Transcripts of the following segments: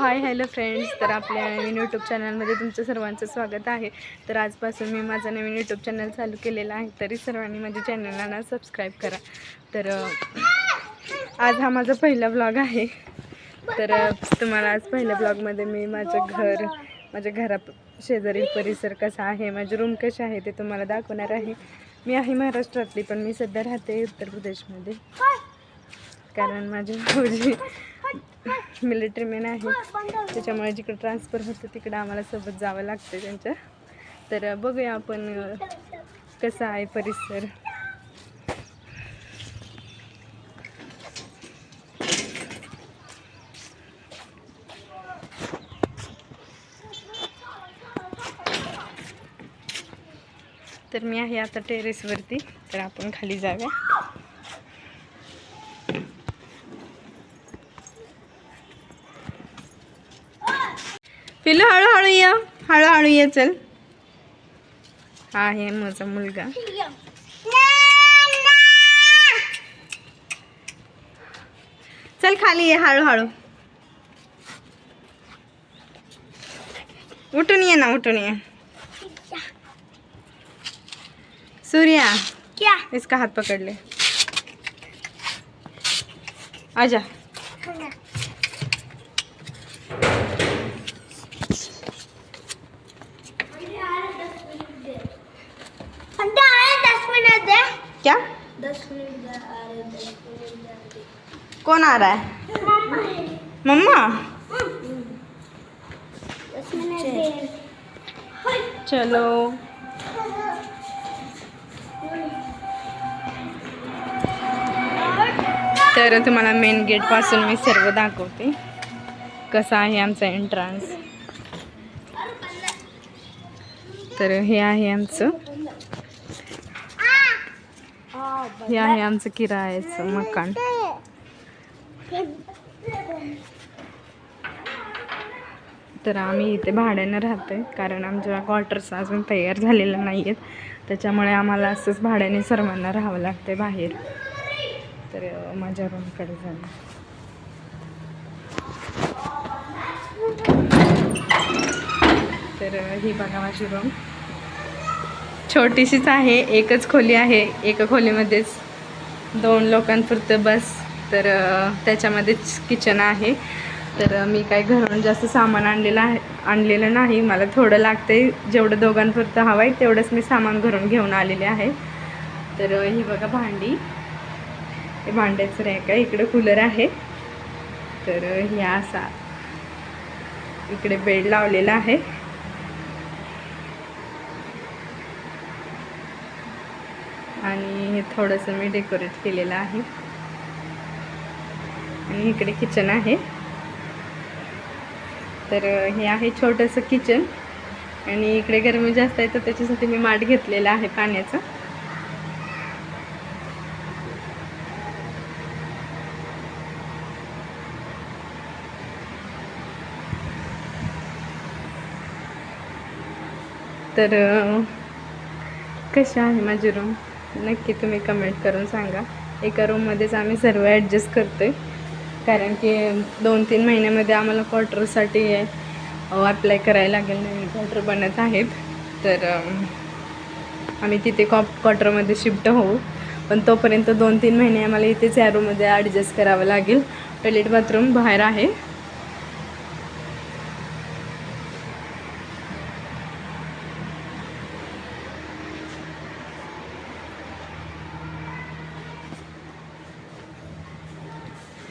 Hi hello friends. तर आपल्या नवीन YouTube चॅनलमध्ये तुमचं सर्वांचं स्वागत आहे. तर आजपासून मी माझं नवीन यूट्यूब चॅनल चालू केलेलं आहे. तरी सर्वांनी माझ्या चॅनलला ना सबस्क्राईब करा. तर आज हा माझा पहिला ब्लॉग आहे. तर तुम्हाला आज पहिल्या ब्लॉगमध्ये मी माझं घर माझ्या घरा शेजारील परिसर कसा आहे माझी रूम कशी आहे ते तुम्हाला दाखवणार आहे. मी आहे महाराष्ट्रातली पण मी सध्या राहते उत्तर प्रदेशमध्ये. कारण माझी भाऊजी मिलिटरी मेन आहे. त्याच्यामुळे जिकडं ट्रान्सफर होतं तिकडं आम्हाला सोबत जावं लागतं त्यांच्या. तर बघूया आपण कसा आहे परिसर. तर मी आहे आता टेरेसवरती तर आपण खाली जाऊया. पिलू हळूहळू ये. हळूहळू ये चल. हा आहे माझा मुलगा. चल खाली ये हळूहळू. उठून ये ना उठून ये. सूर्या क्या? इसका हाथ पकड़ ले आजा. कोण आ कौन आ रहा है मम्मा? चलो. तर तुम्हाला मेन गेटपासून मी सर्व दाखवते. कसा आहे आमचा एंट्रन्स तर हे आहे आमचं हे आहे आमचं किरायाचं मकान. तर आम्ही इथे भाड्यानं राहतो आहे कारण आमच्या क्वार्टर्स अजून तयार झालेल्या नाही आहेत त्याच्यामुळे आम्हाला असंच भाड्याने सर्वांना राहावं लागतं बाहेर. तर माझ्या रूमकडे जाणं तर ही बघा माझी रूम छोटीशीच आहे एकच खोली आहे. एका खोलीमध्येच दोन लोकांपुरतं बस तर त्याच्यामध्येच किचन आहे. तर मी काय घरून जास्त सामान आणलेलं आहे आणलेलं नाही. मला थोडं लागतं आहे जेवढं दोघांपुरतं हवं आहे तेवढंच मी सामान घरून घेऊन आलेले आहे. तर ही बघा भांडी. हे भांड्याचं रॅक आहे इकडं कूलर आहे. तर ह्या असा इकडे बेड लावलेला आहे. आणि हे थोडंसं मी डेकोरेट केलेलं आहे. आणि इकडे किचन आहे. तर हे आहे छोटंसं किचन आणि इकडे गरमी जास्त आहे तर त्याच्यासाठी मी माठ घेतलेला आहे पाण्याचा. तर कशा कशी आहे माझी रूम नक्की तुम्ही कमेंट करून सांगा. एका रूममध्येच आम्ही सर्व ॲडजस्ट करतो आहे कारण की दोन तीन महिन्यामध्ये आम्हाला क्वार्टरसाठी अप्लाय करायला लागेल नवीन क्वार्टर बनत आहेत. तर आम्ही तिथे कॉप क्वार्टरमध्ये शिफ्ट होऊ. पण तोपर्यंत दोन तीन महिने आम्हाला इथेच या रूममध्ये ॲडजस्ट करावं लागेल. टॉयलेट बाथरूम बाहेर आहे.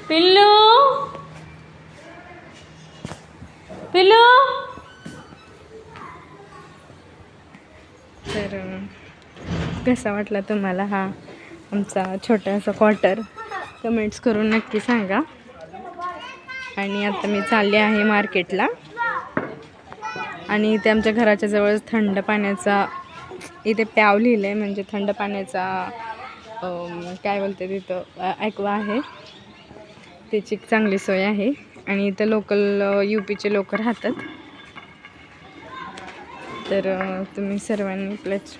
पिल्लू? पिल्लू? तर कसा वाटला तुम्हाला हा आमचा छोटासा क्वार्टर कमेंट्स करून नक्की सांगा. आणि आता मी चालले आहे मार्केटला आणि इथे आमच्या घराच्या जवळच थंड पाण्याचा इथे प्याव लिहिलं आहे म्हणजे थंड पाण्याचा काय बोलते तिथं ॲक्वा आहे. त्याची एक चांगली सोय आहे. आणि इथं लोकल यू पीचे लोक राहतात. तर तुम्ही सर्वांनी प्लॅच